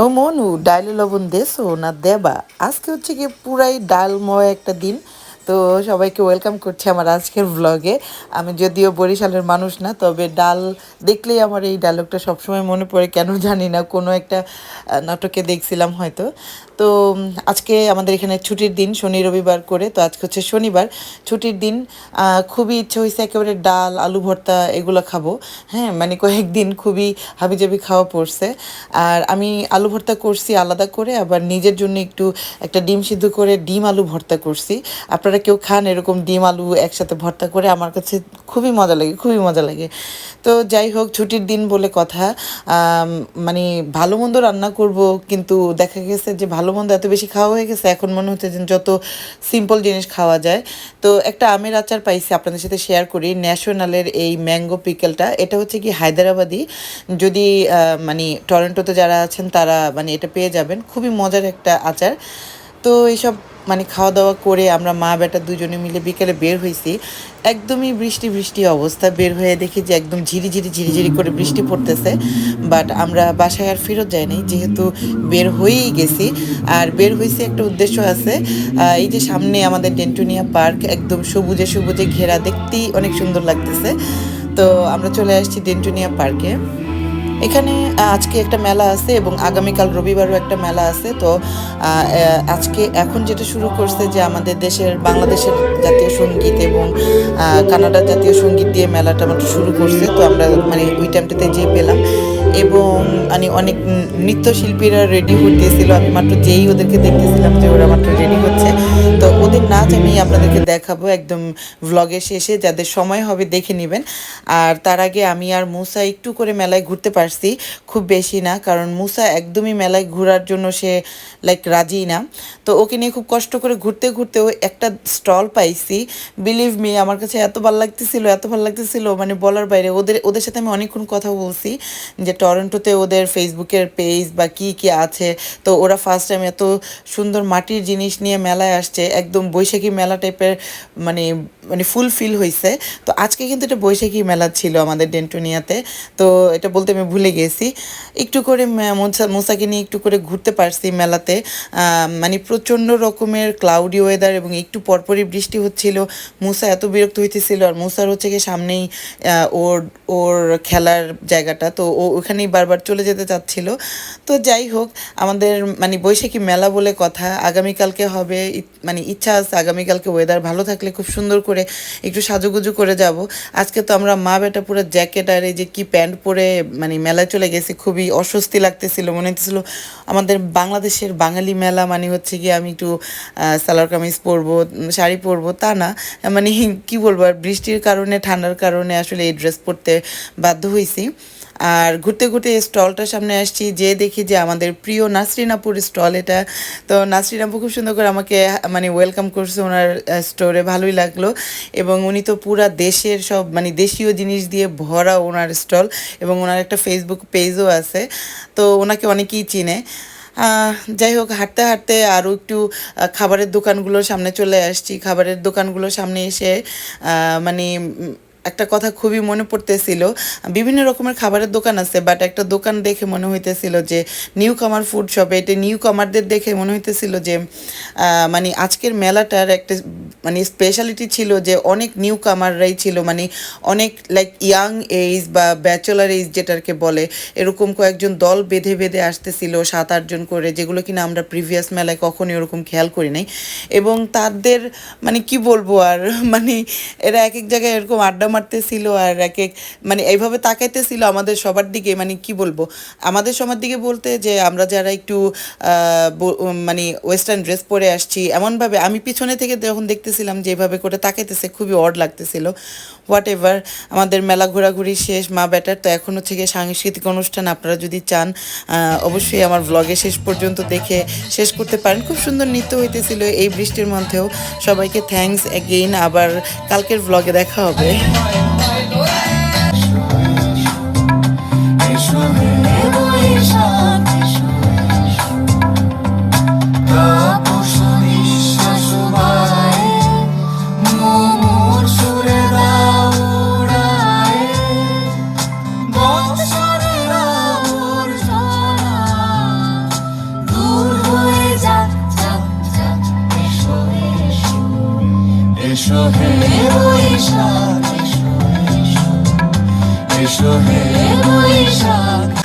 ও মনু, ডাইলে লবণ দেছো না দেবা? আজকে হচ্ছে কি পুরাই ডালময় একটা দিন। তো সবাইকে ওয়েলকাম করছি আমার আজকের ব্লগে আমি যদিও বরিশালের মানুষ না, তবে ডাল দেখলেই আমার এই ডায়লগটা সবসময় মনে পড়ে, কেন জানি না, কোনো একটা নাটকে দেখছিলাম হয়তো। তো আজকে আমাদের এখানে ছুটির দিন, শনি রবিবার করে, তো আজকে হচ্ছে শনিবার। ছুটির দিন খুবই ইচ্ছে হয়েছে একেবারে ডাল, আলু ভর্তা এগুলো খাব। হ্যাঁ মানে কয়েকদিন খুবই হাবিজাবি খাওয়া পড়ছে। আর আমি আলু ভর্তা করছি আলাদা করে, আবার নিজের জন্য একটু একটা ডিম সিদ্ধ করে ডিম আলু ভর্তা করছি। আপনারা কেউ খান এরকম ডিম আলু একসাথে ভর্তা করে, আমার কাছে খুবই মজা লাগে, খুবই মজা লাগে। তো যাই হোক, ছুটির দিন বলে কথা মানে ভালো মন্দ রান্না করব, কিন্তু দেখা গেছে যে ভালো মন্দ এত বেশি খাওয়া হয়ে গেছে, এখন মনে হচ্ছে যে যত সিম্পল জিনিস খাওয়া যায়। তো একটা আমের আচার পাইছি, আপনাদের সাথে শেয়ার করি, ন্যাশনালের এই ম্যাঙ্গো পিকেলটা এটা হচ্ছে কি হায়দ্রাবাদি। যদি মানে টরেন্টোতে যারা আছেন, তারা মানে এটা পেয়ে যাবেন। খুবই মজার একটা আচার। তো এইসব মানে খাওয়া দাওয়া করে আমরা মা বেটা দুজনে মিলে বিকেলে বের হয়েছি একদমই বৃষ্টি বৃষ্টি অবস্থা। বের হয়ে দেখি যে একদম ঝিরি ঝিরি ঝিরি ঝিরি করে বৃষ্টি পড়তেছে। বাট আমরা বাসায় আর ফেরত যাই নাই, যেহেতু বের হয়েই গেছি। আর বের হয়েছে একটা উদ্দেশ্য আছে এই যে সামনে আমাদের ডেন্টুনিয়া পার্ক, একদম সবুজে সবুজে ঘেরা, দেখতেই অনেক সুন্দর লাগতেছে। তো আমরা চলে আসছি ডেন্টুনিয়া পার্কে। এখানে আজকে একটা মেলা আছে এবং আগামীকাল রবিবারও একটা মেলা আছে। তো আজকে এখন যেটা শুরু করছে যে আমাদের দেশের, বাংলাদেশের জাতীয় সংগীত এবং কানাডার জাতীয় সংগীত দিয়ে মেলাটা মাত্র শুরু করছে। তো আমরা মানে ওই টাইমটাতে যেয়ে পেলাম এবং মানে অনেক নৃত্যশিল্পীরা রেডি হতেছিল। আমি মাত্র যেই ওদেরকে দেখতেছিলাম যে ওরা মাত্র রেডি হচ্ছে। তো ওদের নাচ আমি আপনাদেরকে দেখাবো একদম ভ্লগের শেষে, যাদের সময় হবে দেখে নেবেন। আর তার আগে আমি আর মুসা একটু করে মেলায় ঘুরতে পারছি, খুব বেশি না, কারণ মুসা একদমই মেলায় ঘোরার জন্য সে লাইক রাজি না। তো ওকে নিয়ে খুব কষ্ট করে ঘুরতে ঘুরতে ও একটা স্টল পাইছি। বিলিভ মি আমার কাছে এত ভালো লাগতেছিল, এত ভালো লাগতেছিল মানে বলার বাইরে। ওদের ওদের সাথে আমি অনেকক্ষণ কথা বলছি যে টরন্টোতে ওদের ফেসবুকের পেজ বা কি কি আছে। তো ওরা ফার্স্ট টাইম এত সুন্দর মাটির জিনিস নিয়ে মেলায় আসছে একদম বৈশাখী মেলা টাইপের মানে মানে ফুল ফিল হয়েছে তো আজকে কিন্তু এটা বৈশাখী মেলা ছিল আমাদের ডেন্টোনিয়াতে। তো এটা বলতে আমি ভুলে গেছি। একটু করে মে- মুসা নিয়ে একটু করে ঘুরতে পারছি মেলাতে। মানে প্রচণ্ড রকমের ক্লাউডি ওয়েদার এবং একটু পরপরই বৃষ্টি হচ্ছিল। মুসা এত বিরক্ত হইতেছিল আর মুসার হচ্ছে কি সামনেই ওর ওর খেলার জায়গাটা। তো ও ওখানেই বারবার চলে যেতে চাচ্ছিল। তো যাই হোক, আমাদের মানে বৈশাখী মেলা বলে কথা। আগামীকালকে হবে মানে ইচ্ছা আছে আগামীকালকে ওয়েদার ভালো থাকলে খুব সুন্দর করে একটু সাজুগুজু করে যাব। আজকে তো আমরা মা বেটা পুরো জ্যাকেট আর এই যে কি প্যান্ট পরে মানে মেলায় চলে গেছি, খুবই অস্বস্তি লাগতেছিল, মনে হচ্ছিল আমাদের বাংলাদেশের বাঙালি মেলা মানে হচ্ছে কি আমি একটু সালোয়ার কামিজ পরবো শাড়ি পরবো, তা না মানে কি বলব, আর বৃষ্টির কারণে, ঠান্ডার কারণে আসলে এই ড্রেস পরতে বাধ্য হয়েছি আর ঘুরতে ঘুরতে স্টলটার সামনে আসছি, যে দেখি যে আমাদের প্রিয় নাসরিনাপুর স্টল এটা। তো নাসরিনাপুর খুব সুন্দর করে আমাকে মানে ওয়েলকাম করছে ওনার স্টোরে ভালোই লাগল। এবং উনি তো পুরা দেশের সব মানে দেশীয় জিনিস দিয়ে ভরা ওনার স্টল এবং ওনার একটা ফেসবুক পেজও আছে। তো ওনাকে অনেকেই চিনে। যাই হোক, হাঁটতে হাঁটতে আরও একটু খাবারের দোকানগুলোর সামনে চলে আসছি। খাবারের দোকানগুলোর সামনে এসে মানে একটা কথা খুবই মনে পড়তেছিল। বিভিন্ন রকমের খাবারের দোকান আছে বাট একটা দোকান দেখে মনে হইতেছিল যে নিউ কামার ফুড শপে এটা নিউ কামারদের দেখে মনে হইতেছিল যে মানে আজকের মেলাটার একটা মানে স্পেশালিটি ছিল যে অনেক নিউ কামাররাই ছিল মানে অনেক লাইক ইয়াং এজ বা ব্যাচেলার এজ যেটাকে বলে, এরকম কয়েকজন দল বেঁধে বেঁধে আসতেছিল সাত আটজন করে, যেগুলো কিনা আমরা প্রিভিয়াস মেলায় কখনোই ওরকম খেয়াল করি নাই। এবং তাদের মানে কি বলব আর মানে এরা এক এক জায়গায় এরকম আড্ডা মারতেছিল আর এক এক মানে এইভাবে তাকাইতেছিল আমাদের সবার দিকে মানে কি বলব? আমাদের সবার দিকে বলতে যে আমরা যারা একটু মানে ওয়েস্টার্ন ড্রেস পরে আসছি, এমনভাবে আমি পিছনে থেকে যখন দেখতেছিলাম যে এভাবে করে তাকাইতেছে, খুবই অড লাগতেছিল। হোয়াট এভার আমাদের মেলা ঘোরাঘুরি শেষ, মা ব্যাটার তো এখন হচ্ছে গিয়ে সাংস্কৃতিক অনুষ্ঠান, আপনারা যদি চান অবশ্যই আমার ভ্লগে শেষ পর্যন্ত দেখে শেষ করতে পারেন। খুব সুন্দর নৃত্য হইতেছিল এই বৃষ্টির মধ্যেও। সবাইকে থ্যাঙ্কস অ্যাগেইন আবার কালকের ভ্লগে দেখা হবে। Show me, show me, Boishakh